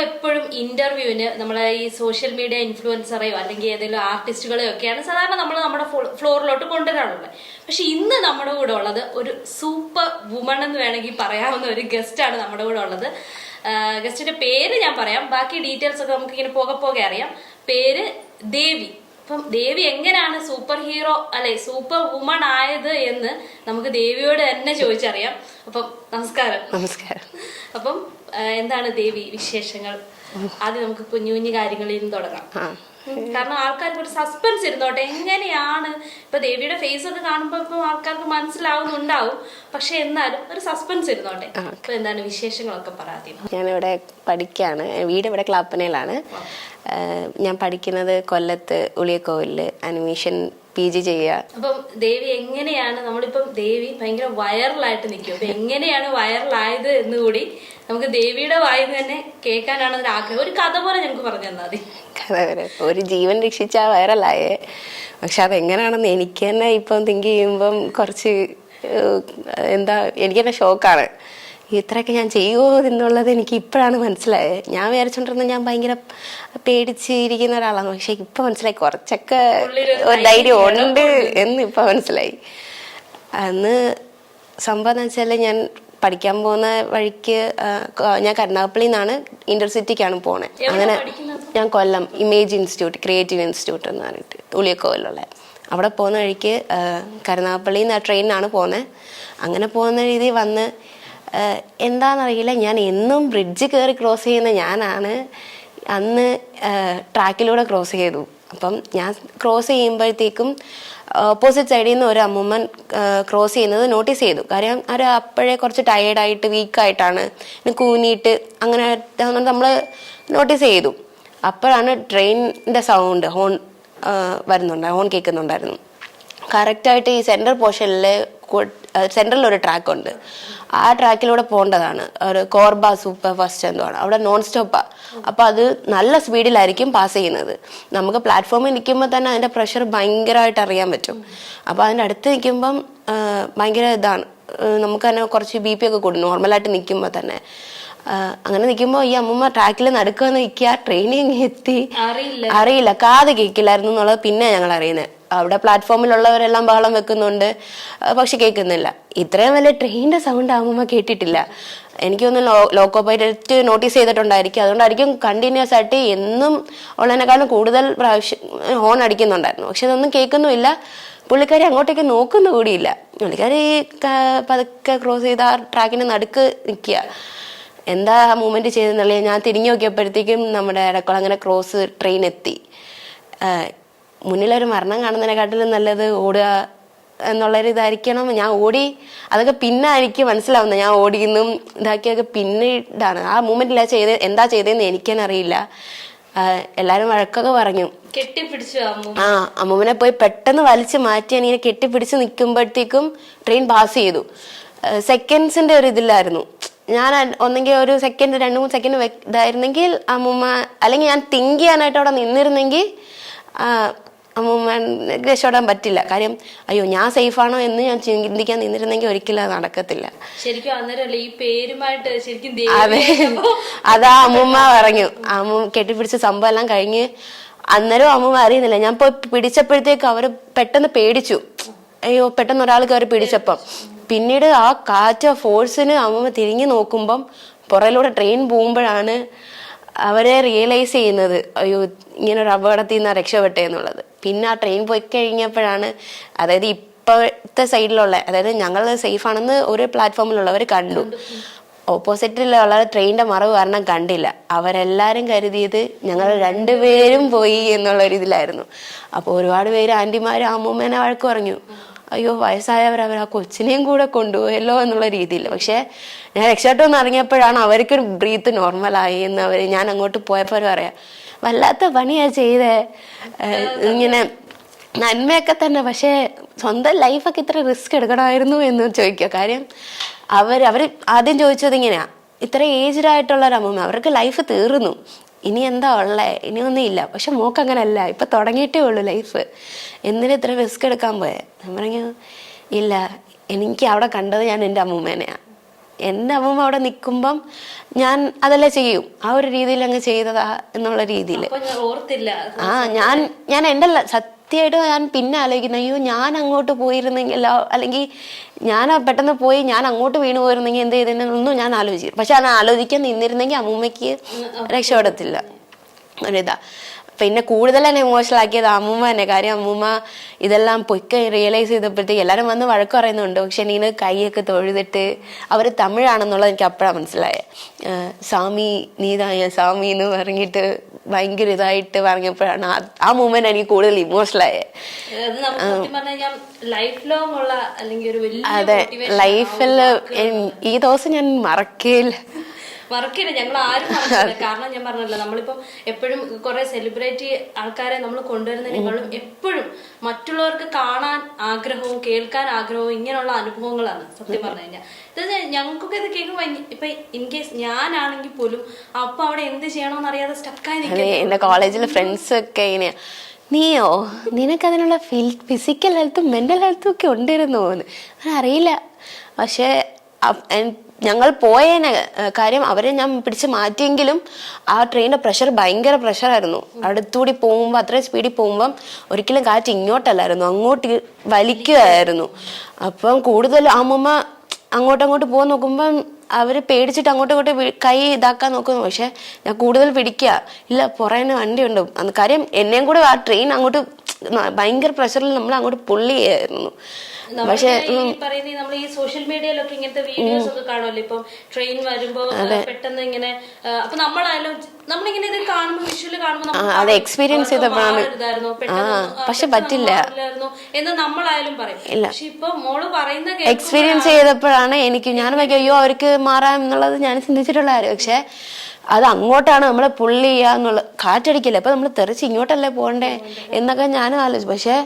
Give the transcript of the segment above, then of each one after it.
എപ്പോഴും ഇന്റർവ്യൂവിന് നമ്മളെ ഈ സോഷ്യൽ മീഡിയ ഇൻഫ്ലുവൻസറെയോ അല്ലെങ്കിൽ ഏതെങ്കിലും ആർട്ടിസ്റ്റുകളെയോ ഒക്കെയാണ് സാധാരണ നമ്മൾ നമ്മുടെ ഫ്ലോറിലോട്ട് കൊണ്ടുവരാറുള്ളത്. പക്ഷെ ഇന്ന് നമ്മുടെ കൂടെ ഉള്ളത് ഒരു സൂപ്പർ വുമൺ എന്ന് വേണമെങ്കിൽ പറയാവുന്ന ഒരു ഗസ്റ്റ് ആണ് നമ്മുടെ കൂടെ ഉള്ളത്. ഗസ്റ്റിന്റെ പേര് ഞാൻ പറയാം. ബാക്കി ഡീറ്റെയിൽസ് ഒക്കെ നമുക്ക് ഇങ്ങനെ പോകെ പോകെ അറിയാം. പേര് ദേവി. അപ്പം ദേവി എങ്ങനെയാണ് സൂപ്പർ ഹീറോ അല്ലെ സൂപ്പർ വുമൺ ആയത് എന്ന് നമുക്ക് ദേവിയോട് തന്നെ ചോദിച്ചറിയാം. അപ്പം നമസ്കാരം. നമസ്കാരം. അപ്പം എന്താണ് ദേവി വിശേഷങ്ങൾ? ആദ്യം നമുക്ക് കുഞ്ഞു കുഞ്ഞു കാര്യങ്ങളിൽ നിന്ന് തുടങ്ങാം. കാരണം ആൾക്കാർക്ക് ഒരു സസ്പെൻസ് ഇരുന്നോട്ടെ എങ്ങനെയാണ്? ഇപ്പൊ ദേവിയുടെ ഫേസ് ഒക്കെ കാണുമ്പോ ഇപ്പൊ ആൾക്കാർക്ക് മനസ്സിലാവുന്നുണ്ടാവും. പക്ഷെ എന്നാലും ഒരു സസ്പെൻസ് ഇരുന്നോട്ടെ. ഇപ്പൊ എന്താണ് വിശേഷങ്ങളൊക്കെ പറയാം ഞാനിവിടെ പഠിക്കാണ്. വീട് ഇവിടെ ക്ലാപ്പനയിലാണ്. ഞാൻ പഠിക്കുന്നത് കൊല്ലത്ത് ഉളിയക്കോവിലിൽ അനിമേഷൻ പി ജി ചെയ്യുക. അപ്പം ദേവി എങ്ങനെയാണ്? നമ്മളിപ്പം ദേവി ഭയങ്കര വൈറലായിട്ട് നിൽക്കും. അപ്പൊ എങ്ങനെയാണ് വൈറലായത് എന്ന് കൂടി നമുക്ക് ദേവിയുടെ വായിന്ന് തന്നെ കേൾക്കാനാണ് ഒരു ആഗ്രഹം. ഒരു കഥ പോലെ ഞങ്ങൾക്ക് പറഞ്ഞു തന്നാൽ മതി. കഥ വരെ ഒരു ജീവൻ രക്ഷിച്ച വൈറലായേ. പക്ഷെ അതെങ്ങനെയാണെന്ന് എനിക്ക് തന്നെ ഇപ്പം തിങ്ക് ചെയ്യുമ്പം കുറച്ച് എന്താ എനിക്ക് തന്നെ ഷോക്കാണ്. ഇത്രയൊക്കെ ഞാൻ ചെയ്യുമോ എന്നുള്ളത് എനിക്ക് ഇപ്പോഴാണ് മനസ്സിലായത് ഞാൻ വിചാരിച്ചോണ്ടിരുന്ന ഞാൻ ഭയങ്കര പേടിച്ചിരിക്കുന്ന ഒരാളാണ് പക്ഷെ ഇപ്പൊ മനസ്സിലായി. കുറച്ചൊക്കെ ഒരു ധൈര്യം ഉണ്ട് എന്ന് ഇപ്പൊ മനസ്സിലായി. അന്ന് സംഭവം എന്ന് വെച്ചാൽ ഞാൻ പഠിക്കാൻ പോകുന്ന വഴിക്ക് ഞാൻ കരുനാഗപ്പള്ളിയിൽ നിന്നാണ് ഇന്റർസിറ്റിക്കാണ് പോണേ. അങ്ങനെ ഞാൻ Kollam image institute creative institute എന്ന് പറഞ്ഞിട്ട് ഉളിയക്കോവിലുള്ള അവിടെ പോകുന്ന വഴിക്ക് ആ, കരുനാഗപ്പള്ളിയിൽ നിന്ന് ട്രെയിനിനാണ് പോകുന്നത് അങ്ങനെ പോകുന്ന രീതി വന്ന് എന്താണെന്നറിയില്ല ഞാൻ എന്നും ബ്രിഡ്ജ് കയറി ക്രോസ് ചെയ്യുന്ന ഞാനാണ്. അന്ന് ട്രാക്കിലൂടെ ക്രോസ് ചെയ്തു. അപ്പം ഞാൻ ക്രോസ് ചെയ്യുമ്പോഴത്തേക്കും ഓപ്പോസിറ്റ് സൈഡിൽ നിന്ന് ഒരു അമ്മൂമ്മൻ ക്രോസ് ചെയ്യുന്നത് നോട്ടീസ് ചെയ്തു. കാര്യം അവർ അപ്പോഴേ കുറച്ച് ടയേർഡായിട്ട് വീക്കായിട്ടാണ് കൂനിയിട്ട് അങ്ങനെ നമ്മൾ നോട്ടീസ് ചെയ്തു. അപ്പോഴാണ് ട്രെയിനിന്റെ സൗണ്ട് ഹോൺ വരുന്നുണ്ട് ഹോൺ കേൾക്കുന്നുണ്ടായിരുന്നു. കറക്റ്റായിട്ട് ഈ സെൻട്രൽ പോർഷനിൽ സെൻട്രലിൽ ഒരു ട്രാക്ക് ഉണ്ട് ആ ട്രാക്കിലൂടെ പോകേണ്ടതാണ്. ഒരു കോർബ സൂപ്പർ ഫസ്റ്റ് എന്തോ ആണ് അവിടെ നോൺ സ്റ്റോപ്പാ അപ്പോൾ അത് നല്ല സ്പീഡിലായിരിക്കും പാസ് ചെയ്യുന്നത്. നമുക്ക് പ്ലാറ്റ്ഫോമിൽ നിൽക്കുമ്പോൾ തന്നെ അതിന്റെ പ്രഷർ ഭയങ്കരമായിട്ട് അറിയാൻ പറ്റും. അപ്പോൾ അതിന്റെ അടുത്ത് നിൽക്കുമ്പം ഭയങ്കര ഇതാണ്. നമുക്ക് തന്നെ കുറച്ച് ബി പി ഒക്കെ കൂടും. നോർമലായിട്ട് നിൽക്കുമ്പോൾ തന്നെ. അങ്ങനെ നിൽക്കുമ്പോൾ ഈ അമ്മമ്മ ട്രാക്കിൽ നടക്കുക നിൽക്കുക. ട്രെയിനിങ് എത്തി. അറിയില്ല. അറിയില്ല. കാത് കേൾക്കില്ലായിരുന്നു എന്നുള്ളത് പിന്നെ ഞങ്ങൾ അറിയുന്നത് അവിടെ പ്ലാറ്റ്ഫോമിലുള്ളവരെല്ലാം ബഹളം വെക്കുന്നുണ്ട്. പക്ഷെ കേൾക്കുന്നില്ല. ഇത്രയും വലിയ ട്രെയിനിന്റെ സൗണ്ട് ആകുമ്പോൾ കേട്ടിട്ടില്ല. എനിക്കൊന്ന് ലോ ലോക്കോ പൈലറ്റ് നോട്ടീസ് ചെയ്തിട്ടുണ്ടായിരിക്കും. അതുകൊണ്ടായിരിക്കും കണ്ടിന്യൂസ് ആയിട്ട് എന്നും ഉള്ളതിനേക്കാളും കൂടുതൽ പ്രാവശ്യം ഹോൺ അടിക്കുന്നുണ്ടായിരുന്നു. പക്ഷെ അതൊന്നും കേൾക്കുന്നുമില്ല. പുള്ളിക്കാരി അങ്ങോട്ടേക്ക് നോക്കുന്ന കൂടിയില്ല. പുള്ളിക്കാരി പതുക്കെ ക്രോസ് ചെയ്ത് ആ ട്രാക്കിന്റെ നടുക്ക് നിൽക്കുക. എന്താ ആ മൂവ്മെന്റ് ചെയ്തെന്നല്ലേ ഞാൻ തിരിഞ്ഞു നോക്കിയപ്പോഴത്തേക്കും നമ്മുടെ ഇടക്കുളങ്ങര ക്രോസ് ട്രെയിൻ എത്തി. മുന്നിലൊരു മരണം കാണുന്നതിനെക്കാട്ടിലും നല്ലത് ഓടുക എന്നുള്ളൊരു ഇതായിരിക്കണം. ഞാൻ ഓടി അതൊക്കെ പിന്നെ എനിക്ക് മനസ്സിലാവുന്നത്. ഞാൻ ഓടിയെന്നും ഇതാക്കിയൊക്കെ പിന്നീടാണ്. ആ മൂമെന്റിലാ ചെയ്ത് എന്താ ചെയ്തതെന്ന് എനിക്കെന്ന് അറിയില്ല ആഹ് എല്ലാരും വഴക്കൊക്കെ പറഞ്ഞു. കെട്ടിപ്പിടിച്ചു ആ അമ്മൂമ്മനെ പോയി പെട്ടെന്ന് വലിച്ചു മാറ്റി ഇങ്ങനെ കെട്ടിപ്പിടിച്ച് നിൽക്കുമ്പോഴത്തേക്കും ട്രെയിൻ പാസ് ചെയ്തു. സെക്കൻഡ്സിന്റെ ഒരു ഇതിലായിരുന്നു ഞാൻ ഒന്നെങ്കിൽ ഒരു സെക്കൻഡ് രണ്ട് മൂന്ന് സെക്കൻഡ് ഇതായിരുന്നെങ്കിൽ അമ്മൂമ്മ അല്ലെങ്കിൽ ഞാൻ തിങ്ക് ചെയ്യാനായിട്ട് അവിടെ നിന്നിരുന്നെങ്കിൽ രക്ഷപ്പെടാൻ പറ്റില്ല. കാര്യം അയ്യോ ഞാൻ സേഫാണോ എന്ന് ഞാൻ ചിന്തിക്കാൻ നിന്നിരുന്നെങ്കിൽ ഒരിക്കലും അത് നടക്കത്തില്ല. ശരിക്കും അന്നേരമല്ലേ ഈ പേരുമായിട്ട് ശരിക്കും അതെ. അതാ അമ്മൂമ്മ പറഞ്ഞു. അമ്മ കെട്ടിപ്പിടിച്ച സംഭവം എല്ലാം കഴിഞ്ഞ് അന്നേരം അമ്മൂമ്മ അറിയുന്നില്ല. ഞാൻ പോയി പിടിച്ചപ്പോഴത്തേക്ക് അവർ പെട്ടെന്ന് പേടിച്ചു. അയ്യോ പെട്ടെന്ന് ഒരാൾ കയറി പിടിച്ചപ്പം. പിന്നീട് ആ കാറ്റ് ഫോഴ്സിന് അമ്മൂമ്മ തിരിഞ്ഞു നോക്കുമ്പം പുറയിലൂടെ ട്രെയിൻ പോകുമ്പോഴാണ് അവരെ റിയലൈസ് ചെയ്യുന്നത്. അയ്യോ ഇങ്ങനെ ഒരു അപകടത്തിൽ നിന്ന് രക്ഷപ്പെട്ടെ എന്നുള്ളത്. പിന്നെ ആ ട്രെയിൻ പോയി കഴിഞ്ഞപ്പോഴാണ് അതായത് ഇപ്പോഴത്തെ സൈഡിലുള്ള അതായത് ഞങ്ങൾ സേഫ് ആണെന്ന് ഒരു പ്ലാറ്റ്ഫോമിലുള്ളവർ കണ്ടു. ഓപ്പോസിറ്റിലുള്ള ട്രെയിനിന്റെ മറവ് കാരണം കണ്ടില്ല. അവരെല്ലാരും കരുതിയത് ഞങ്ങൾ രണ്ടുപേരും പോയി എന്നുള്ള ഒരു ഇതിലായിരുന്നു. അപ്പോൾ ഒരുപാട് പേര് ആന്റിമാര് അമ്മൂമ്മേനെ വഴക്ക് പറഞ്ഞു. അയ്യോ വയസ്സായവർ അവർ ആ കൊച്ചിനെയും കൂടെ കൊണ്ടുപോയല്ലോ എന്നുള്ള രീതിയിൽ. പക്ഷേ ഞാൻ രക്ഷപ്പെട്ടു ഇറങ്ങിയപ്പോഴാണ് അവർക്കൊരു ബ്രീത്ത് നോർമലായി എന്ന് അവർ ഞാൻ അങ്ങോട്ട് പോയപ്പോൾ പറയാം വല്ലാത്ത പണിയാ ചെയ്തേ. ഇങ്ങനെ നന്മയൊക്കെ തന്നെ പക്ഷേ സ്വന്തം ലൈഫൊക്കെ ഇത്ര റിസ്ക് എടുക്കണമായിരുന്നു എന്ന് ചോദിക്കുക. കാര്യം അവർ അവർ ആദ്യം ചോദിച്ചത് ഇങ്ങനെയാ. ഇത്ര ഏജ്ഡ് ആയിട്ടുള്ള ഒരു അവർക്ക് ലൈഫ് തീർന്നു. ഇനി എന്താ ഉള്ളേ? ഇനി ഒന്നും ഇല്ല. പക്ഷെ മോക്ക് അങ്ങനല്ല. ഇപ്പൊ തുടങ്ങിയിട്ടേ ഉള്ളൂ ലൈഫ്. എന്തിനു ഇത്ര റിസ്ക് എടുക്കാൻ പോയേ? പറഞ്ഞു ഇല്ല എനിക്ക് അവിടെ കണ്ടത് ഞാൻ എന്റെ അമ്മൂമ്മേനെയാ. എന്റെ അമ്മ അവിടെ നിൽക്കുമ്പം ഞാൻ അതല്ലേ ചെയ്യും? ആ ഒരു രീതിയിൽ അങ്ങ് ചെയ്തതാ എന്നുള്ള രീതിയിൽ ഓർത്തില്ല. ആ ഞാൻ ഞാൻ എന്റെ സത്യമായിട്ട് ഞാൻ പിന്നെ ആലോചിക്കുന്നു. അയ്യോ ഞാൻ അങ്ങോട്ട് പോയിരുന്നെങ്കിൽ അല്ലെങ്കിൽ ഞാൻ പെട്ടെന്ന് പോയി ഞാൻ അങ്ങോട്ട് വീണു പോയിരുന്നെങ്കിൽ എന്ത് ചെയ്തെന്നൊന്നും ഞാൻ ആലോചിച്ചു പക്ഷെ അത് ആലോചിക്കാൻ നിന്നിരുന്നെങ്കിൽ അമ്മൂമ്മയ്ക്ക് രക്ഷപ്പെടത്തില്ല. ഒരിതാ പിന്നെ കൂടുതൽ എന്നെ ഇമോഷണൽ ആക്കിയത് അമ്മൂമ്മ തന്നെ. കാര്യം അമ്മൂമ്മ ഇതെല്ലാം പൊയ്ക്ക റിയലൈസ് ചെയ്തപ്പോഴത്തേക്ക് എല്ലാവരും വന്ന് വഴക്ക് പറയുന്നുണ്ട്. പക്ഷെ നീന് കൈയൊക്കെ തൊഴുതിട്ട് അവർ തമിഴാണെന്നുള്ളത് എനിക്ക് അപ്പോഴാണ് മനസ്സിലായത് സ്വാമി നീതായ സ്വാമി എന്ന് പറഞ്ഞിട്ട് ഭയങ്കര ഇതായിട്ട് പറഞ്ഞപ്പോഴാണ് ആ- മൂമെന്റ് എനിക്ക് കൂടുതൽ ഇമോഷണൽ ആയത് അത് ലൈഫിൽ ഈ ദിവസം ഞാൻ മറക്കേയില്ല. മറക്കില്ല ഞങ്ങൾ ആരും മറക്കില്ല കാരണം ഞാൻ പറഞ്ഞല്ലോ നമ്മളിപ്പോ എപ്പോഴും കുറെ സെലിബ്രിറ്റി ആൾക്കാരെ നമ്മൾ കൊണ്ടുവരുന്നതിനേക്കാളും എപ്പോഴും മറ്റുള്ളവർക്ക് കാണാൻ ആഗ്രഹവും കേൾക്കാൻ ആഗ്രഹവും ഇങ്ങനെയുള്ള അനുഭവങ്ങളാണ് സത്യം പറഞ്ഞു കഴിഞ്ഞാൽ. ഞങ്ങൾക്കൊക്കെ ഇത് കേൾക്കുമ്പോൾ ഇപ്പൊ ഇൻ കേസ് ഞാനാണെങ്കിൽ പോലും അപ്പൊ അവിടെ എന്ത് ചെയ്യണമെന്ന് അറിയാതെ സ്റ്റക്കായി എന്റെ കോളേജിലെ ഫ്രണ്ട്സ് ഒക്കെ ഇങ്ങനെയാ നീയോ നിനക്ക് അതിനുള്ള ഫിസിക്കൽ ഹെൽത്തും മെന്റൽ ഹെൽത്തും ഒക്കെ ഉണ്ടായിരുന്നു എന്ന്. അറിയില്ല. പക്ഷേ ഞങ്ങൾ പോയേനെ കാര്യം അവരെ ഞാൻ പിടിച്ച് മാറ്റിയെങ്കിലും ആ ട്രെയിനിന്റെ പ്രഷർ ഭയങ്കര പ്രഷറായിരുന്നു അടുത്തുകൂടി പോകുമ്പോൾ അത്രയും സ്പീഡിൽ പോകുമ്പം ഒരിക്കലും കാറ്റ് ഇങ്ങോട്ടല്ലായിരുന്നു. അങ്ങോട്ട് വലിക്കുകയായിരുന്നു. അപ്പം കൂടുതൽ അമ്മമ്മ അങ്ങോട്ടും അങ്ങോട്ട് പോകാൻ നോക്കുമ്പം അവർ പേടിച്ചിട്ട് അങ്ങോട്ടും ഇങ്ങോട്ടും കൈ ഇതാക്കാൻ നോക്കുന്നു. പക്ഷെ ഞാൻ കൂടുതൽ പിടിക്കുക. ഇല്ല പുറേനെ വണ്ടിയുണ്ട്. അന്ന് കാര്യം എന്നെയും കൂടെ ആ ട്രെയിൻ അങ്ങോട്ട് ഭയങ്കര പ്രഷറിൽ നമ്മൾ അങ്ങോട്ട് പുള്ളി ആയിരുന്നു പക്ഷെ നമ്മൾ ഈ സോഷ്യൽ മീഡിയയിലൊക്കെ ഇങ്ങനത്തെ വീഡിയോസ് ഒക്കെ കാണുമല്ലോ? ഇപ്പം ട്രെയിൻ വരുമ്പോ പെട്ടെന്ന് ഇങ്ങനെ അപ്പൊ നമ്മളായാലും നമ്മളിങ്ങനെ ഇത് കാണുമ്പോൾ വിഷ്വൽ കാണുമ്പോൾ അത് experience ചെയ്തപ്പോഴാണ്. പക്ഷെ പറ്റില്ല. എന്ന് നമ്മളായാലും പറയും. പക്ഷെ ഇപ്പൊ മോൾ പറയുന്ന എക്സ്പീരിയൻസ് ചെയ്തപ്പോഴാണ് എനിക്ക് ഞാൻ അയ്യോ അവർക്ക് മാറാം എന്നുള്ളത് ഞാൻ ചിന്തിച്ചിട്ടുള്ള കാര്യം പക്ഷെ അത് അങ്ങോട്ടാണ് നമ്മളെ പുള്ളി ചെയ്യുക എന്നുള്ളത് കാറ്റടിക്കില്ല? അപ്പൊ നമ്മൾ തെറിച്ച് ഇങ്ങോട്ടല്ലേ പോകണ്ടേ? എന്നൊക്കെ ഞാൻ ആലോചിച്ചു. പക്ഷെ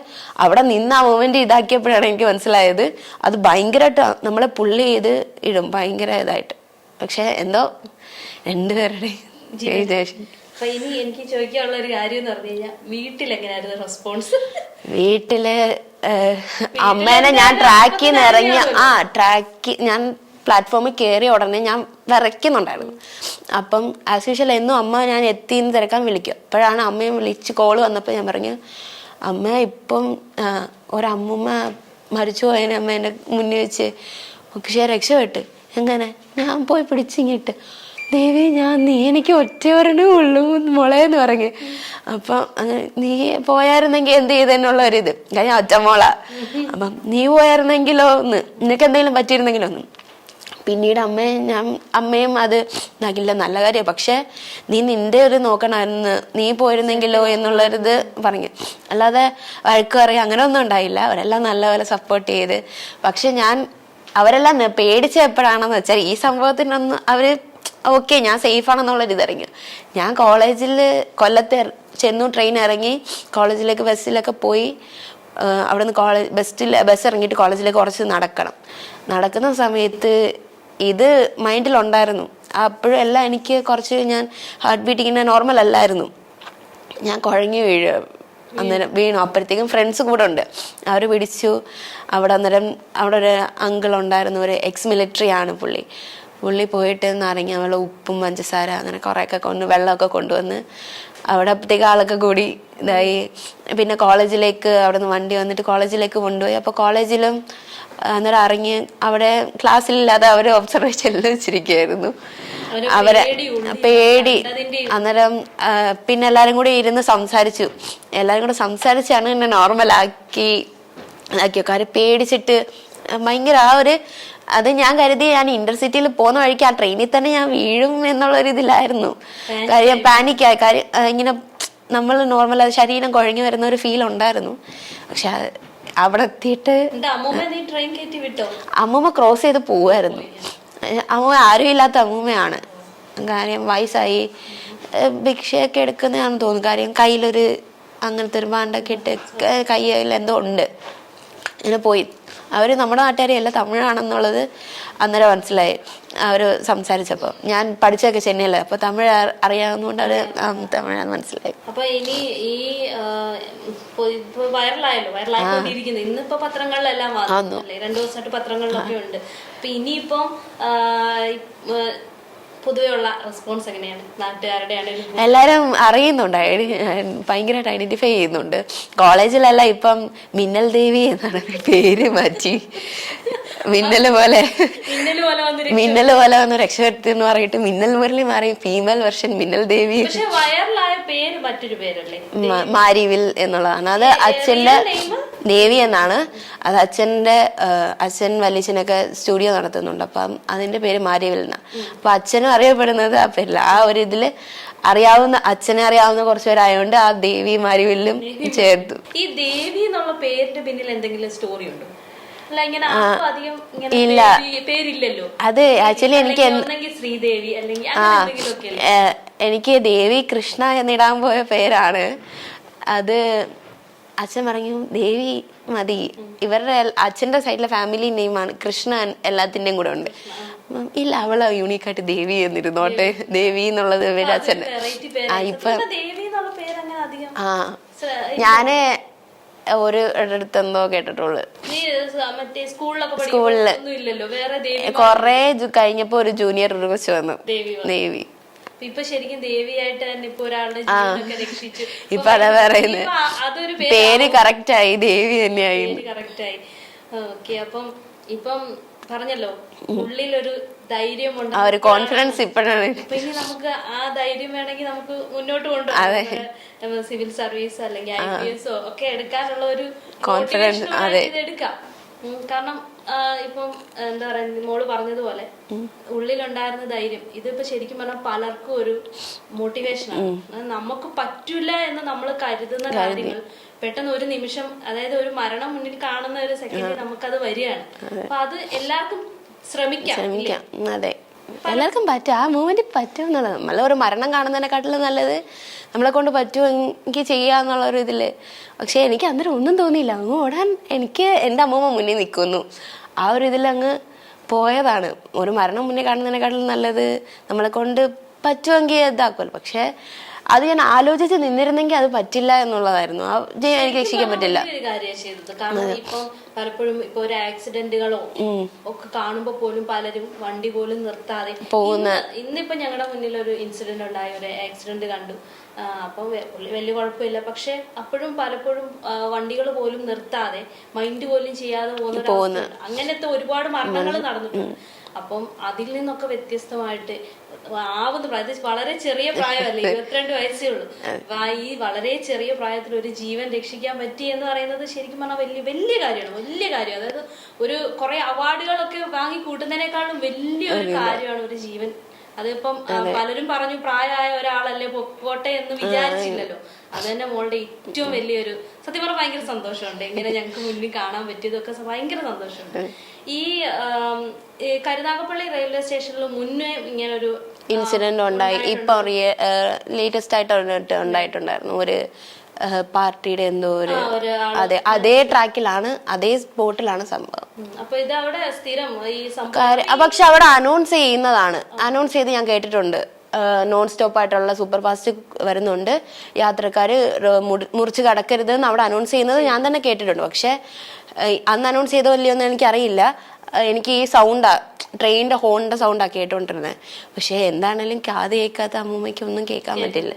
അവിടെ നിന്ന് ആ മൊമെന്റ് ഇതാക്കിയപ്പോഴാണ് എനിക്ക് മനസ്സിലായത് അത് ഭയങ്കരമായിട്ട് നമ്മളെ പുള്ളി ചെയ്ത് ഇടും. ഭയങ്കര ഇതായിട്ട്. പക്ഷെ എന്തോ രണ്ടുപേരുടെ ജയിച്ചേഷൻ അപ്പൊ ഇനി എനിക്ക് ചോദിക്കാനുള്ള ഒരു കാര്യം എന്ന് പറഞ്ഞു കഴിഞ്ഞാൽ വീട്ടിൽ എങ്ങനെയായിരുന്നു റെസ്പോൺസ് വീട്ടിൽ അമ്മേനെ ഞാൻ ട്രാക്കിൽ നിന്ന് ഇറങ്ങി ആ ട്രാക്കി ഞാൻ പ്ലാറ്റ്ഫോമിൽ കയറിയ ഉടനെ ഞാൻ വിറയ്ക്കുന്നുണ്ടായിരുന്നു. അപ്പം ആസ് യൂഷ്വൽ എന്നും അമ്മ ഞാൻ എത്തി എന്ന് തിരക്കാൻ വിളിക്കും. അപ്പോഴാണ് അമ്മയും വിളിച്ച് കോൾ വന്നപ്പോൾ ഞാൻ പറഞ്ഞു അമ്മ ഇപ്പം ഒരമ്മൂമ്മ മരിച്ചു പോയതിന് അമ്മ എന്റെ മുന്നിൽ വെച്ച് പക്ഷേ രക്ഷപ്പെട്ട്. എങ്ങനെ? ഞാൻ പോയി പിടിച്ചിങ്ങിട്ട്. ദേവി ഞാൻ നീ എനിക്ക് ഒറ്റയൊരെണ്ണേ ഉള്ളൂ മുളയെന്ന് പറഞ്ഞു. അപ്പം നീ പോയായിരുന്നെങ്കിൽ എന്ത് ചെയ്തെന്നുള്ള ഒരു ഇത് ഞാൻ ഒറ്റമോളാ അപ്പം നീ പോയായിരുന്നെങ്കിലോ ഒന്ന് നിനക്ക് എന്തെങ്കിലും പറ്റിയിരുന്നെങ്കിലോ ഒന്ന് പിന്നീട് അമ്മയും ഞാൻ അമ്മയും അത് ഇതാക്കില്ല നല്ല കാര്യമാണ്. പക്ഷേ നീ നിന്റെ ഒരു നോക്കണമായിരുന്നു. നീ പോയിരുന്നെങ്കിലോ എന്നുള്ളൊരിത് പറഞ്ഞു. അല്ലാതെ വഴക്ക് പറയും അങ്ങനെ ഒന്നും ഉണ്ടായില്ല. അവരെല്ലാം നല്ലപോലെ സപ്പോർട്ട് ചെയ്ത്. പക്ഷെ ഞാൻ അവരെല്ലാം പേടിച്ച എപ്പോഴാണെന്ന് വെച്ചാൽ ഈ സംഭവത്തിനൊന്നും അവർ ഓക്കെ ഞാൻ സേഫ് ആണെന്നുള്ളൊരു ഇറങ്ങി. ഞാൻ കോളേജിൽ കൊല്ലത്ത് ചെന്നു ട്രെയിൻ ഇറങ്ങി. കോളേജിലേക്ക് ബസ്സിലൊക്കെ പോയി. അവിടെ നിന്ന് കോളേജ് ബസ്സിൽ ബസ് ഇറങ്ങിയിട്ട് കോളേജിലേക്ക് കുറച്ച് നടക്കണം. നടക്കുന്ന സമയത്ത് ഇത് മൈൻഡിലുണ്ടായിരുന്നു. അപ്പോഴും എല്ലാം എനിക്ക് കുറച്ച് ഞാൻ ഹാർട്ട് ബീറ്റ് ഇങ്ങനെ നോർമൽ അല്ലായിരുന്നു. ഞാൻ കുഴങ്ങി വീഴ അന്നേരം വീണു. അപ്പോഴത്തേക്കും ഫ്രണ്ട്സ് കൂടെ ഉണ്ട്. അവർ പിടിച്ചു. അവിടെ അന്നേരം അവിടെ ഒരു അങ്കിൾ ഉണ്ടായിരുന്നു. ഒരു എക്സ് മിലിറ്ററി ആണ് പുള്ളി. പുള്ളി പോയിട്ട് നിറങ്ങി അവളെ ഉപ്പും പഞ്ചസാര അങ്ങനെ കുറേയൊക്കെ കൊണ്ട് വെള്ളമൊക്കെ കൊണ്ടുവന്ന് അവിടെ അപ്പോഴത്തേക്ക് ആളൊക്കെ കൂടി ഇതായി. പിന്നെ കോളേജിലേക്ക് അവിടെ നിന്ന് വണ്ടി വന്നിട്ട് കോളേജിലേക്ക് കൊണ്ടുപോയി. അപ്പോൾ കോളേജിലും അന്നേരം ഇറങ്ങി അവിടെ ക്ലാസ്സിലില്ലാതെ അവരെ ഒബ്സർവേഷനിൽ വെച്ചിരിക്കുകയായിരുന്നു. അവരെ പേടി അന്നേരം പിന്നെ എല്ലാരും കൂടി ഇരുന്ന് സംസാരിച്ചു. എല്ലാരും കൂടെ സംസാരിച്ചാണ് എന്നെ നോർമലാക്കി ആക്കിയൊക്കെ കാര്യം പേടിച്ചിട്ട് ഭയങ്കര ആ ഒരു അത് ഞാൻ കരുതി ഞാൻ ഇന്റർസിറ്റിയിൽ പോകുന്ന വഴിക്ക് ആ ട്രെയിനിൽ തന്നെ ഞാൻ വീഴും എന്നുള്ള ഒരു ഇതിലായിരുന്നു. കാര്യം പാനിക്കായി കാര്യം ഇങ്ങനെ നമ്മൾ നോർമൽ ശരീരം കുഴങ്ങി വരുന്ന ഒരു ഫീൽ ഉണ്ടായിരുന്നു. പക്ഷെ അവിടെ എത്തിയിട്ട് അമ്മൂമ്മ ക്രോസ് ചെയ്ത് പോവായിരുന്നു. അമ്മൂമ്മ ആരും ഇല്ലാത്ത അമ്മൂമ്മയാണ്. കാര്യം വയസ്സായി. ഭിക്ഷയൊക്കെ എടുക്കുന്നതാണെന്ന് തോന്നുന്നു. കാര്യം കയ്യിലൊരു അങ്ങനത്തെ ഒരു ബാണ്ടൊക്കെ ഇട്ട് കയ്യിൽ എന്തോ ഉണ്ട്. ഇങ്ങനെ പോയി. അവർ നമ്മുടെ നാട്ടുകാരെയല്ല തമിഴാണെന്നുള്ളത് അന്നേരം മനസ്സിലായി. അവർ സംസാരിച്ചപ്പോൾ ഞാൻ പഠിച്ചതൊക്കെ ചെന്നൈയിലെ. അപ്പോൾ തമിഴ് അറിയാവുന്നതുകൊണ്ട് അവർ തമിഴാണ് മനസ്സിലായി. അപ്പോൾ ഇനി ഈ വൈറലായല്ലോ. വൈറലായിക്കൊണ്ടിരിക്കുന്നത് ഇന്നിപ്പോ പത്രങ്ങളിലെല്ലാം രണ്ടു ദിവസമായിട്ട് പത്രങ്ങളിലൊക്കെ ഉണ്ട്. അപ്പം ഇനിയിപ്പം പൊതുവെയുള്ള റെസ്പോൺസ് എങ്ങനെയാണ്? നാട്ടുകാരുടെ ആണെങ്കിലും എല്ലാരും അറിയുന്നുണ്ട്. ഭയങ്കരമായിട്ട് ഐഡന്റിഫൈ ചെയ്യുന്നുണ്ട്. കോളേജിലല്ല ഇപ്പം മിന്നൽ ദേവി എന്നാണ് പേര് മാറ്റി. മിന്നൽ പോലെ. ഇന്നലെ പോലെ വന്നിരിക്കും മിന്നൽ പോലെ വന്ന് രക്ഷപ്പെടുത്തി എന്ന് പറഞ്ഞിട്ട് മിന്നൽ മുരളി മാറി ഫീമെയിൽ വെർഷൻ മിന്നൽ ദേവി. പക്ഷെ വൈറലായ പേര് മറ്റൊരു പേരല്ലേ? മാരിവിൽ എന്നുള്ളതാണ്. അത് അച്ഛന്റെ നേവി ദേവി എന്നാണ്. അത് അച്ഛന്റെ അച്ഛൻ വല്യച്ഛനൊക്കെ സ്റ്റുഡിയോ നടത്തുന്നുണ്ട്. അപ്പം അതിന്റെ പേര് മാരിവിൽ എന്നാണ് അപ്പൊ അച്ഛനും അറിയപ്പെടുന്നത് ആ പേരില്ല ആ ഒരു ഇതിൽ അറിയാവുന്ന അച്ഛനെ അറിയാവുന്ന കുറച്ച് പേരായതുകൊണ്ട് ആ ദേവി മാരിവില്ലും ചേർത്തു. ഈ ദേവി എന്നുള്ള പേരിന്റെ പിന്നിൽ എന്തെങ്കിലും സ്റ്റോറി ഉണ്ടോ? ഇല്ല. അത് ആക്ച്വലി എനിക്ക് ശ്രീദേവി എനിക്ക് ദേവി കൃഷ്ണ എന്നിടാൻ പോയ പേരാണ്. അത് അച്ഛൻ പറഞ്ഞു ദേവി മതി. ഇവരുടെ അച്ഛന്റെ സൈഡിലെ ഫാമിലി നെയിമാണ് കൃഷ്ണ എല്ലാത്തിന്റെയും കൂടെ ഉണ്ട്. ഇല്ല അവൾ യൂണീക്കായിട്ട് ദേവി എന്നിരുന്നോട്ടെ. ദേവി. എന്നുള്ളത് ഇവരുടെ അച്ഛൻ ആ ഇപ്പൊ ആ. ഞാൻ ഒരു അടുത്ത് എന്തോ കേട്ടിട്ടുള്ളു സ്കൂളിൽ. കൊറേ കഴിഞ്ഞപ്പോ ഒരു ജൂനിയർ ഒരു വന്നു. ദേവി വന്നു. ദേവി. ഇപ്പൊ ശരിക്കും ദേവിയായിട്ട് തന്നെ ഇപ്പൊ ഒരാളുടെ ജീവനൊക്കെ രക്ഷിച്ചു. ഇപ്പൊ അതാ പറയുന്നത് അതൊരു പേര് പേര് കറക്റ്റ് ആയി ദേവി തന്നെയായി കറക്റ്റ് ആയി. ഓക്കെ അപ്പം ഇപ്പം പറഞ്ഞല്ലോ ഉള്ളിലൊരു ധൈര്യമുണ്ട്. ആ ഒരു കോൺഫിഡൻസ് ഇപ്പോഴാണ്. അപ്പൊ ഇനി നമുക്ക് ആ ധൈര്യം വേണമെങ്കിൽ നമുക്ക് മുന്നോട്ട് കൊണ്ടുപോകാം സിവിൽ സർവീസ് അല്ലെങ്കിൽ ഐ പി എസോ ഒക്കെ എടുക്കാനുള്ള ഒരു കോൺഫിഡൻസ് അതെ. എടുക്കാം. കാരണം ഇപ്പം എന്താ പറയുക മോൾ പറഞ്ഞതുപോലെ ഉള്ളിലുണ്ടായിരുന്ന ധൈര്യം ഇതിപ്പോ ശരിക്കും പറഞ്ഞാൽ പലർക്കും ഒരു മോട്ടിവേഷനാണ് നമുക്ക് പറ്റൂല എന്ന് നമ്മൾ കരുതുന്ന കാര്യങ്ങൾ. പെട്ടെന്ന് ഒരു നിമിഷം അതായത് ഒരു മരണം മുന്നിൽ കാണുന്ന ഒരു സെക്കൻഡ് നമുക്കത് വരികയാണ്. അപ്പൊ അത് എല്ലാവർക്കും ശ്രമിക്കാം. അതെ. എല്ലാവർക്കും പറ്റും. ആ മൂവ്മെന്റ് പറ്റും എന്നുള്ളത്. നമ്മളെ ഒരു മരണം കാണുന്നതിനെക്കാട്ടിലും നല്ലത് നമ്മളെ കൊണ്ട് പറ്റുമെങ്കിൽ ചെയ്യാന്നുള്ള ഒരു ഇതിൽ. പക്ഷെ എനിക്ക് അന്നേരം ഒന്നും തോന്നിയില്ല. അങ്ങ് ഓടാൻ എനിക്ക് എന്റെ അമ്മൂമ്മ മുന്നേ നിൽക്കുന്നു. ആ ഒരു ഇതിൽ അങ്ങ് പോയതാണ്. ഒരു മരണം മുന്നേ കാണുന്നതിനെക്കാട്ടിലും നല്ലത് നമ്മളെ കൊണ്ട് പറ്റുമെങ്കിൽ ഇതാക്കുമല്ലോ. പക്ഷെ അത് ഞാൻ ആലോചിച്ച് നിന്നിരുന്നെങ്കിൽ അത് പറ്റില്ല എന്നുള്ളതായിരുന്നു. ആ ജയം എനിക്ക് രക്ഷിക്കാൻ പറ്റില്ല. പലപ്പോഴും ഇപ്പൊ ഒരു ആക്സിഡന്റുകളോ ഒക്കെ കാണുമ്പോ പോലും പലരും വണ്ടി പോലും നിർത്താതെ പോകുന്ന ഇന്ന് ഇന്നിപ്പോ ഞങ്ങളുടെ മുന്നിൽ ഒരു ഇൻസിഡന്റ് ഉണ്ടായ. ഒരു ആക്സിഡന്റ് കണ്ടു. അപ്പോൾ വലിയ കുഴപ്പമില്ല. പക്ഷെ അപ്പോഴും പലപ്പോഴും വണ്ടികൾ പോലും നിർത്താതെ മൈൻഡ് പോലും ചെയ്യാതെ പോകുന്ന അങ്ങനത്തെ ഒരുപാട് മരണങ്ങൾ നടന്നിട്ടുണ്ട്. അപ്പം അതിൽ നിന്നൊക്കെ വ്യത്യസ്തമായിട്ട് ആവുന്ന പ്രായത്തിൽ വളരെ ചെറിയ പ്രായമല്ലേ? ഇരുപത്തിരണ്ട് വയസ്സേ ഉള്ളൂ. അപ്പൊ ഈ വളരെ ചെറിയ പ്രായത്തിൽ ഒരു ജീവൻ രക്ഷിക്കാൻ പറ്റി എന്ന് പറയുന്നത് ശരിക്കും പറഞ്ഞാൽ വലിയ വലിയ കാര്യമാണ്. വലിയ കാര്യം. അതായത് ഒരു കുറെ അവാർഡുകളൊക്കെ വാങ്ങി കൂട്ടുന്നതിനേക്കാളും വലിയൊരു കാര്യമാണ് ഒരു ജീവൻ. അതിപ്പം പലരും പറഞ്ഞു പ്രായമായ ഒരാളല്ലേ പൊക്കോട്ടെ എന്ന് വിചാരിച്ചില്ലല്ലോ. അത് തന്നെ മോളുടെ ഏറ്റവും വലിയൊരു സത്യം പറഞ്ഞാൽ ഭയങ്കര സന്തോഷമുണ്ട്. ഇങ്ങനെ ഞങ്ങൾക്ക് മുന്നിൽ കാണാൻ പറ്റിയതൊക്കെ ഭയങ്കര സന്തോഷമുണ്ട്. ഈ ഈ കരുനാഗപ്പള്ളി റെയിൽവേ സ്റ്റേഷനിൽ മുന്നേ ഇങ്ങനെ ഒരു ഇൻസിഡന്റ് ഉണ്ടായി. ഇപ്പൊ ലേറ്റസ്റ്റ് ആയിട്ട് ഉണ്ടായിട്ടുണ്ടായിരുന്നു. ഒരു പാർട്ടിയുടെ എന്തോ ഒരു അതെ അതേ ട്രാക്കിലാണ് അതേ സ്പോട്ടിലാണ് സംഭവം. പക്ഷെ അവിടെ അനൗൺസ് ചെയ്യുന്നതാണ്. അനൗൺസ് ചെയ്ത് ഞാൻ കേട്ടിട്ടുണ്ട്. നോൺ സ്റ്റോപ്പ് ആയിട്ടുള്ള സൂപ്പർ ഫാസ്റ്റ് വരുന്നുണ്ട്. യാത്രക്കാര് ര- മുറിച്ച് കടക്കരുത് എന്ന് അവിടെ അനൗൺസ് ചെയ്യുന്നത് ഞാൻ തന്നെ കേട്ടിട്ടുണ്ട്. പക്ഷെ അന്ന് അനൗൺസ് ചെയ്തോ ഇല്ലയോ എന്ന് എനിക്കറിയില്ല. എനിക്ക് ഈ സൗണ്ടാ ട്രെയിനിന്റെ ഹോണിന്റെ സൗണ്ടാ കേട്ടോണ്ടിരുന്നത് പക്ഷെ എന്താണെങ്കിലും കാത് കേൾക്കാത്ത അമ്മൂമ്മയ്ക്ക് ഒന്നും കേൾക്കാൻ പറ്റില്ല.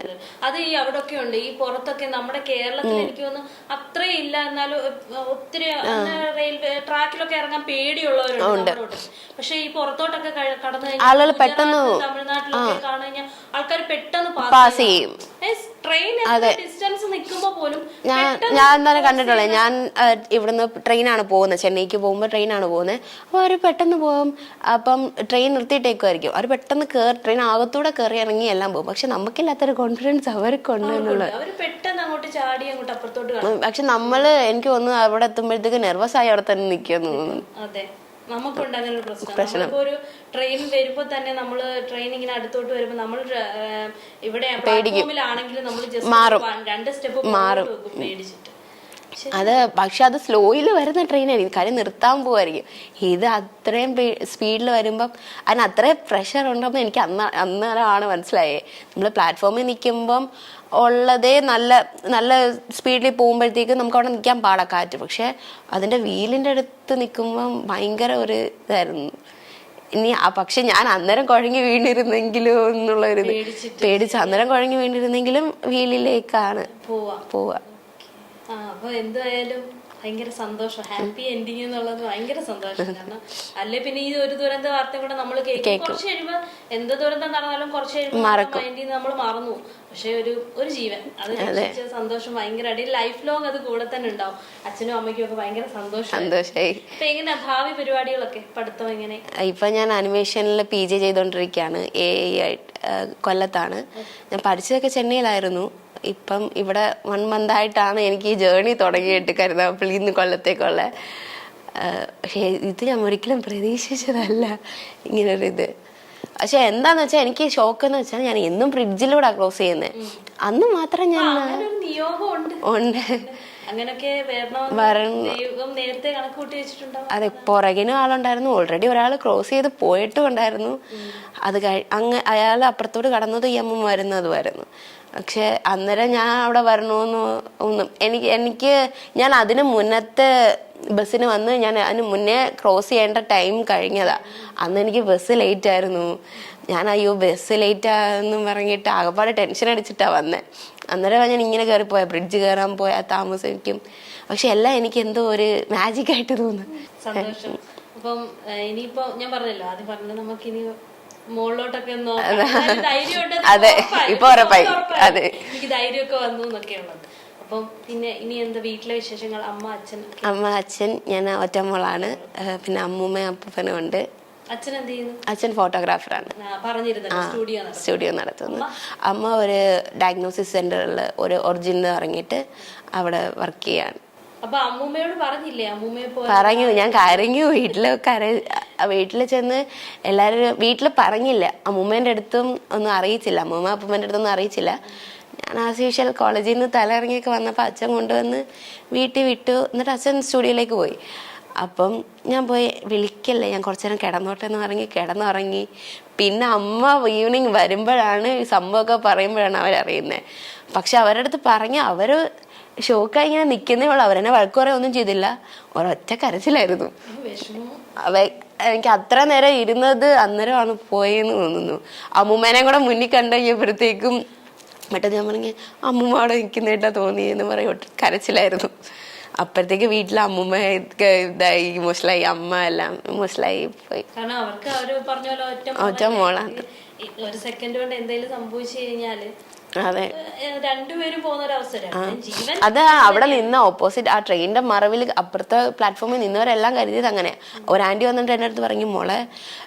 അത് ഈ അവിടൊക്കെ ഉണ്ട്. ഈ പുറത്തൊക്കെ നമ്മുടെ കേരളത്തിൽ എനിക്ക് തോന്നുന്നു അത്രയും ഇല്ല. എന്നാലും ഒത്തിരി റെയിൽവേ ട്രാക്കിലൊക്കെ ഇറങ്ങാൻ പേടിയുള്ളവരുണ്ട് പക്ഷെ ഈ പുറത്തോട്ടൊക്കെ കടന്നു ആളുകൾ പെട്ടെന്ന് തമിഴ്നാട്ടിലൊക്കെ കാണു കഴിഞ്ഞാൽ ആൾക്കാർ പെട്ടെന്ന് പാസ് ചെയ്യും. അതെ. ഞാൻ ഞാൻ എന്താണ് കണ്ടിട്ടുള്ളത് ഞാൻ ഇവിടുന്ന് ട്രെയിനാണ് പോകുന്നത്. ചെന്നൈക്ക് പോകുമ്പോൾ ട്രെയിനാണ് പോകുന്നത്. അപ്പോൾ അവർ പെട്ടെന്ന് പോകും അപ്പം ട്രെയിൻ നിർത്തിയിട്ടേക്കുമായിരിക്കും അവർ പെട്ടെന്ന് കയറി ട്രെയിൻ ആകത്തൂടെ കയറി ഇറങ്ങി എല്ലാം പോകും. പക്ഷെ നമുക്കില്ലാത്തൊരു കോൺഫിഡൻസ് അവർക്കുണ്ട് എന്നുള്ളത്. പക്ഷെ നമ്മൾ എനിക്ക് തോന്നുന്നു അവിടെ എത്തുമ്പോഴത്തേക്ക് നെർവസ് ആയി അവിടെ തന്നെ നിൽക്കുന്നു തോന്നുന്നു. അതെ. നമുക്കുണ്ട് അങ്ങനെ ഒരു പ്രശ്നം. നമ്മളിപ്പോ ഒരു ട്രെയിൻ വരുമ്പോ തന്നെ നമ്മൾ ട്രെയിൻ ഇങ്ങനെ അടുത്തോട്ട് വരുമ്പോ നമ്മൾ ഇവിടെ പ്ലാറ്റ്ഫോമിലാണെങ്കിലും നമ്മൾ ജസ്റ്റ് രണ്ട് സ്റ്റെപ്പ് മാറും. പേടിച്ചിട്ട്. അത് പക്ഷെ അത് സ്ലോയിൽ വരുന്ന ട്രെയിനായിരിക്കും കാര്യം നിർത്താൻ പോവായിരിക്കും. ഇത് അത്രയും സ്പീഡിൽ വരുമ്പം അതിന് അത്രയും പ്രഷർ ഉണ്ടെന്ന് എനിക്ക് അന്ന് അന്നേരമാണ് മനസ്സിലായേ. നമ്മൾ പ്ലാറ്റ്ഫോമിൽ നിൽക്കുമ്പം ഉള്ളതേ നല്ല നല്ല സ്പീഡിൽ പോകുമ്പോഴത്തേക്കും നമുക്ക് അവിടെ നിൽക്കാൻ പാടാ കാറ്റ്. പക്ഷെ അതിന്റെ വീലിന്റെ അടുത്ത് നിൽക്കുമ്പം ഭയങ്കര ഒരു ഇതായിരുന്നു. ഇനി ആ പക്ഷെ ഞാൻ അന്നേരം കുഴങ്ങി വീണിരുന്നെങ്കിലോ എന്നുള്ള ഒരു പേടിച്ച് അന്നേരം കുഴങ്ങി വീണിരുന്നെങ്കിലും വീലിലേക്കാണ് പോവാ. പോവാ. ആ അപ്പൊ എന്തായാലും ഭയങ്കര സന്തോഷം. ഹാപ്പി എൻഡിങ് എന്നുള്ളത് ഭയങ്കര സന്തോഷം. കാരണം അല്ലെ പിന്നെ ഈ ഒരു ദുരന്ത വാർത്ത കൂടെ നമ്മൾ കേൾക്കും. കുറച്ച് കഴിയുമ്പോ എന്ത് ദുരന്തം നടന്നാലും കുറച്ച് കഴിയുമ്പോൾ മൈൻഡിൽ നിന്ന് നമ്മൾ മറന്നു പോകും. പക്ഷെ ഒരു ഒരു ജീവൻ. അത് രക്ഷിച്ച സന്തോഷം ഭയങ്കരമായിട്ട് ലൈഫ് ലോങ് അത് കൂടെ തന്നെ ഉണ്ടാവും. അച്ഛനും അമ്മയ്ക്കും ഒക്കെ ഭയങ്കര സന്തോഷം ഇപ്പൊ എങ്ങനെ ഭാവി പരിപാടികളൊക്കെ പഠിത്തം എങ്ങനെ? ഇപ്പൊ ഞാൻ അനിമേഷനിൽ പി ജി ചെയ്തോണ്ടിരിക്കുകയാണ് എ ആയിട്ട് കൊല്ലത്താണ്. ഞാൻ പഠിച്ചതൊക്കെ ചെന്നൈയിലായിരുന്നു. ഇപ്പം ഇവിടെ വൺ മന്ത് ആയിട്ടാണ് എനിക്ക് ഈ ജേർണി തുടങ്ങിയിട്ട് കരുതാപ്പള്ളി ഇന്ന് കൊല്ലത്തേക്കുള്ള പക്ഷേ ഇത് ഞാൻ ഒരിക്കലും പ്രതീക്ഷിച്ചതല്ല ഇങ്ങനൊരിത്. പക്ഷെ എന്താന്ന് വെച്ചാൽ എനിക്ക് ഷോക്ക് എന്ന് വെച്ചാൽ ഞാൻ എന്നും ഫ്രിഡ്ജിലൂടെ ക്ലോസ് ചെയ്യുന്നത് അന്ന് മാത്രം ഞാൻ ഉണ്ട്. വരണം. നേരത്തെ വെച്ചിട്ടുണ്ടാവും അതെ പുറകിനും ആളുണ്ടായിരുന്നു. ഓൾറെഡി ഒരാൾ ക്രോസ് ചെയ്ത് പോയിട്ടും ഉണ്ടായിരുന്നു അത് കഴി അങ്ങ് അയാൾ അപ്പുറത്തോട് കടന്നത് ഈ അമ്മ വരുന്നതുമായിരുന്നു പക്ഷെ അന്നേരം ഞാൻ അവിടെ വരണമെന്ന് ഒന്നും എനിക്ക് എനിക്ക് ഞാൻ അതിന് മുന്നത്തെ ബസ്സിന് വന്ന് ഞാൻ അതിന് മുന്നേ ക്രോസ് ചെയ്യേണ്ട ടൈം കഴിഞ്ഞതാ. അന്ന് എനിക്ക് ബസ് ലേറ്റ് ആയിരുന്നു. ഞാൻ അയ്യോ ബസ് ലേറ്റ് ആണെന്നും പറഞ്ഞിട്ട് ആകപ്പാട് ടെൻഷൻ അടിച്ചിട്ടാ വന്നേ. അന്നേരം ഞാൻ ഇങ്ങനെ കയറി പോയ ബ്രിഡ്ജ് കയറാൻ പോയാൽ താമസിക്കും. പക്ഷെ എല്ലാം എനിക്ക് എന്തോ ഒരു മാജിക് ആയിട്ട് തോന്നുന്നു. അപ്പം ഇനിയിപ്പോ ഞാൻ പറഞ്ഞല്ലോ ആദ്യം പറഞ്ഞത് നമുക്ക് ഇനി മുകളിലോട്ടൊക്കെ നോക്കാം. എന്തായാലും അതെ. ഇപ്പൊ ഉറപ്പായി. അതെ. എനിക്ക് ധൈര്യമൊക്കെ വന്നു എന്നൊക്കെ അപ്പം പിന്നെ ഇനി എന്താ വീട്ടിലെ വിശേഷങ്ങൾ? അമ്മ അച്ഛൻ അമ്മ അച്ഛൻ ഞാൻ ഒറ്റമോളാണ് പിന്നെ അമ്മൂമ്മയും അപ്പനും ഉണ്ട്. അച്ഛൻ ഫോട്ടോഗ്രാഫറാണ്. സ്റ്റുഡിയോ നടത്തും സ്റ്റുഡിയോ നടത്തുന്നു. അമ്മ? ഒരു ഡയഗ്നോസിസ് സെന്ററിൽ ഒരു ഒറിജിനൽ ഇറങ്ങിയിട്ട് അവിടെ വർക്ക് ചെയ്യാണ് പറഞ്ഞു ഞാൻ കരഞ്ഞു. വീട്ടിൽ കര വീട്ടിൽ ചെന്ന് എല്ലാരും വീട്ടിൽ പറഞ്ഞില്ല. അമ്മൂമ്മേന്റെ അടുത്തും ഒന്നും അറിയിച്ചില്ല. അമ്മൂമ്മ അപ്പൂമ്മേന്റെ അടുത്തൊന്നും അറിയിച്ചില്ല. ഞാൻ ആസ് യൂഷ്വൽ കോളേജിൽ നിന്ന് തലയിറങ്ങിയൊക്കെ വന്നപ്പോൾ അച്ഛൻ കൊണ്ടുവന്ന് വീട്ടിൽ വിട്ടു. എന്നിട്ട് അച്ഛൻ സ്റ്റുഡിയോയിലേക്ക് പോയി. അപ്പം ഞാൻ പോയി വിളിക്കല്ലേ ഞാൻ കുറച്ചു നേരം കിടന്നോട്ടെ എന്ന് പറഞ്ഞ് കിടന്നുറങ്ങി. പിന്നെ അമ്മ ഈവനിങ് വരുമ്പോഴാണ് ഈ സംഭവമൊക്കെ പറയുമ്പോഴാണ് അവരറിയുന്നത് പക്ഷെ അവരുടെ അടുത്ത് പറഞ്ഞ് അവർ ഷോക്കായി ഇങ്ങനെ നിൽക്കുന്നേ ഉള്ളൂ. അവരെന്നെ വഴക്ക് പറയുക ഒന്നും ചെയ്തില്ല. ഒരൊറ്റ കരച്ചിലായിരുന്നു. എനിക്ക് അത്ര നേരം ഇരുന്നത് അന്നേരമാണ് പോയെന്ന് തോന്നുന്നു. അമ്മൂമ്മേനെ കൂടെ മുന്നിൽ കണ്ടു മറ്റേ ഞാൻ പറഞ്ഞു അമ്മൂമ്മ അവിടെ തോന്നി തോന്നിയെന്ന് പറയും. കരച്ചിലായിരുന്നു. അപ്പോഴത്തേക്ക് വീട്ടിലെ അമ്മൂമ്മ ഇതായി ഇമോഷണലായി അമ്മ എല്ലാം ഇമോഷണലായി പോയി. കാരണം അവർക്ക് അവർ പറഞ്ഞ പോലെ ഒറ്റ മോളാണ്. ഒരു സെക്കൻഡ് കൊണ്ട് എന്തെങ്കിലും സംഭവിച്ചു കഴിഞ്ഞാൽ അതെ. രണ്ടുപേരും പോകുന്ന ഒരു അവസരം അത് അവിടെ നിന്ന ഓപ്പോസിറ്റ് ആ ട്രെയിനിന്റെ മറവിൽ അപ്പുറത്തെ പ്ലാറ്റ്ഫോമിൽ നിന്നവരെല്ലാം കരുതിയത് അങ്ങനെ ഒരു ആന്റി വന്നിട്ട് എന്റെ അടുത്ത് പറഞ്ഞു മോളെ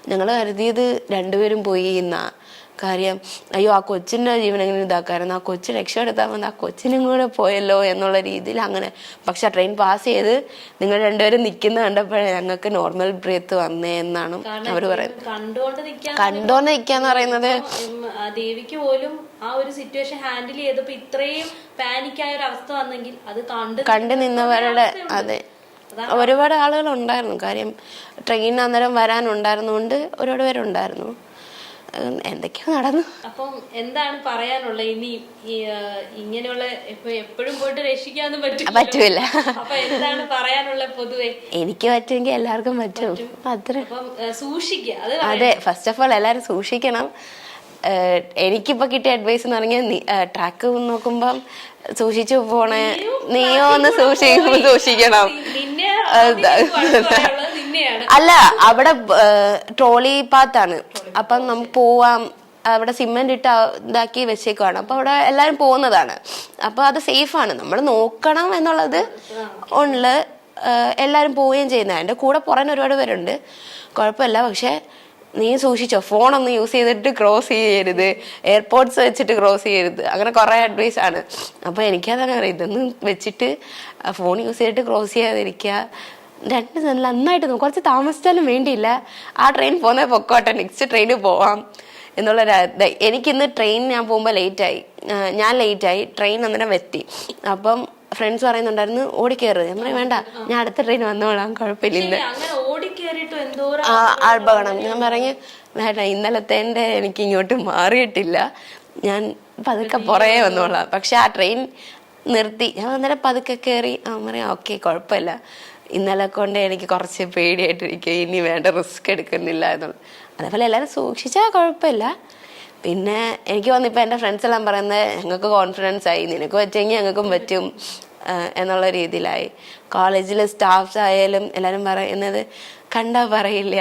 ഞങ്ങൾ കരുതിയത് രണ്ടുപേരും പോയി എന്നാ. കാര്യം അയ്യോ ആ കൊച്ചിന്റെ ജീവൻ എങ്ങനെ ഇതാക്കായിരുന്നു? ആ കൊച്ചു രക്ഷപ്പെടുത്താൻ വന്ന് ആ കൊച്ചിനും കൂടെ പോയല്ലോ എന്നുള്ള രീതിയിൽ അങ്ങനെ. പക്ഷെ ആ ട്രെയിൻ പാസ് ചെയ്ത് നിങ്ങൾ രണ്ടുപേരും നിൽക്കുന്ന കണ്ടപ്പോഴേ ഞങ്ങൾക്ക് നോർമൽ ബ്രീത്ത് വന്നേ എന്നാണ് അവർ പറയുന്നത്. കണ്ടോന്ന് നിൽക്കാന്ന് പറയുന്നത്. ദേവിക്ക് പോലും ആ ഒരു സിറ്റുവേഷൻ ഹാൻഡിൽ ചെയ്തപ്പോ ഇത്രയും പാനിക് ആയ ഒരു അവസ്ഥ വന്നെങ്കിൽ അത് കണ്ട് കണ്ടു നിന്നവരുടെ അതെ. ഒരുപാട് ആളുകൾ ഉണ്ടായിരുന്നു. കാര്യം ട്രെയിൻ അന്നേരം വരാനുണ്ടായിരുന്നുകൊണ്ട് ഒരുപാട് പേരുണ്ടായിരുന്നു. എന്തൊക്കെയോ നടന്നു. അപ്പം എന്താണ് പറയാനുള്ള ഇനി ഇങ്ങനെയുള്ള ഇപ്പൊ എപ്പോഴും പോയിട്ട് രക്ഷിക്കാനും പറ്റില്ല പറ്റൂല. അപ്പൊ എന്താണ് പറയാനുള്ള പൊതുവെ? എനിക്ക് പറ്റുമെങ്കിൽ എല്ലാവർക്കും പറ്റും. അത്ര. സൂക്ഷിക്കുക. അതെ ഫസ്റ്റ് ഓഫ് ഓൾ എല്ലാരും സൂക്ഷിക്കണം. എനിക്കിപ്പോ കിട്ടിയ അഡ്വൈസ് എന്ന് പറഞ്ഞാൽ ട്രാക്ക് നോക്കുമ്പം സൂക്ഷിച്ചു പോണേ. നീയോ ഒന്ന് സൂക്ഷിക്കുമ്പോ സൂക്ഷിക്കണം. അല്ല അവിടെ ട്രോളി പാത്താണ്. അപ്പം നമുക്ക് പോവാം. അവിടെ സിമെന്റ് ഇട്ട് ഇതാക്കി വെച്ചേക്കുവാണ്. അപ്പൊ അവിടെ എല്ലാരും പോകുന്നതാണ്. അപ്പൊ അത് സേഫ് ആണ് നമ്മൾ നോക്കണം എന്നുള്ളത് ഉണ്ട്. എല്ലാരും പോവുകയും ചെയ്യുന്ന എന്റെ കൂടെ പുറമെ ഒരുപാട് പേരുണ്ട്. കുഴപ്പമില്ല. പക്ഷെ നീ സൂക്ഷിച്ചോ. ഫോണൊന്നും യൂസ് ചെയ്തിട്ട് ക്രോസ് ചെയ്യരുത്. എയർപോർട്ട്സ് വെച്ചിട്ട് ക്രോസ് ചെയ്യരുത്. അങ്ങനെ കുറേ അഡ്വൈസ് ആണ്. അപ്പോൾ എനിക്കതങ്ങനെ അറിയാം ഇതൊന്നും വെച്ചിട്ട് ഫോൺ യൂസ് ചെയ്തിട്ട് ക്രോസ് ചെയ്യാതിരിക്കുക. രണ്ട് നല്ല നന്നായിട്ട് കുറച്ച് താമസിച്ചാലും വേണ്ടിയില്ല. ആ ട്രെയിൻ പോകുന്നത് പൊക്കോട്ടെ നെക്സ്റ്റ് ട്രെയിനിൽ പോവാം എന്നുള്ളൊരു എനിക്കിന്ന് ട്രെയിൻ ഞാൻ പോകുമ്പോൾ ലേറ്റായി ഞാൻ ലേറ്റായി ട്രെയിൻ അന്നേരം എത്തി അപ്പം ഫ്രണ്ട്സ് പറയുന്നുണ്ടായിരുന്നു ഓടിക്കയറ് ഞാൻ പറയും വേണ്ട ഞാൻ അടുത്ത ട്രെയിൻ വന്നോളാം കുഴപ്പമില്ല. ഇന്ന് അപകടം ഞാൻ പറഞ്ഞു വേണ്ട ഇന്നലത്തെ എന്റെ എനിക്ക് ഇങ്ങോട്ട് മാറിയിട്ടില്ല. ഞാൻ പതുക്കെ പുറകെ വന്നോളാം. പക്ഷെ ആ ട്രെയിൻ നിർത്തി. ഞാൻ അന്നേരം പതുക്കെ കയറി ആ പറയാം ഓക്കെ കുഴപ്പമില്ല. ഇന്നലെ കൊണ്ട് എനിക്ക് കുറച്ച് പേടിയായിട്ടിരിക്കുക ഇനി വേണ്ട റിസ്ക് എടുക്കുന്നില്ല എന്നുള്ളത്. അതേപോലെ എല്ലാവരും സൂക്ഷിച്ചാൽ കുഴപ്പമില്ല. പിന്നെ എനിക്ക് വന്നിപ്പോൾ എന്റെ ഫ്രണ്ട്സ് എല്ലാം പറയുന്നത് ഞങ്ങൾക്ക് കോൺഫിഡൻസ് ആയി. നിനക്ക് പറ്റുമെങ്കിൽ ഞങ്ങൾക്കും പറ്റും. എന്നുള്ള രീതിയിലായി. കോളേജിലെ സ്റ്റാഫ്സ് ആയാലും എല്ലാവരും പറയുന്നത് കണ്ടാൽ പറയില്ല.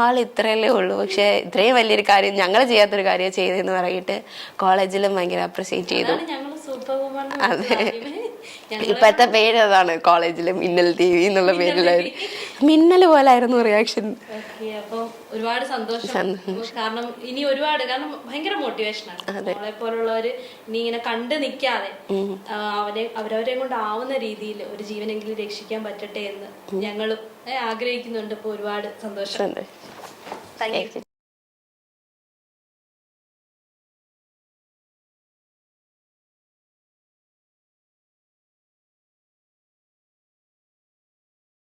ആൾ ഇത്രയല്ലേ ഉള്ളൂ. പക്ഷേ ഇത്രയും വലിയൊരു കാര്യം ഞങ്ങൾ ചെയ്യാത്തൊരു കാര്യം ചെയ്തെന്ന് പറഞ്ഞിട്ട് കോളേജിലും ഭയങ്കര അപ്രിസിയേറ്റ് ചെയ്തു. അതെ. ഇപ്പോഴത്തെ പേര് അതാണ് കോളേജിൽ മിന്നൽ ടി വി എന്നുള്ള പേരിലായിരുന്നു മിന്നൽ പോലായിരുന്നു റിയാക്ഷൻ. ഒരുപാട് സന്തോഷം. കാരണം ഇനി ഒരുപാട് കാരണം ഭയങ്കര മോട്ടിവേഷനാണ് നമ്മളെ പോലുള്ളവര് ഇനി ഇങ്ങനെ കണ്ടു നിൽക്കാതെ അവരെ അവരവരെ കൊണ്ട് ആവുന്ന രീതിയിൽ ഒരു ജീവനെങ്കിലും രക്ഷിക്കാൻ പറ്റട്ടെ എന്ന് ഞങ്ങളും ആഗ്രഹിക്കുന്നുണ്ട്. ഇപ്പൊ ഒരുപാട് സന്തോഷം. Thank you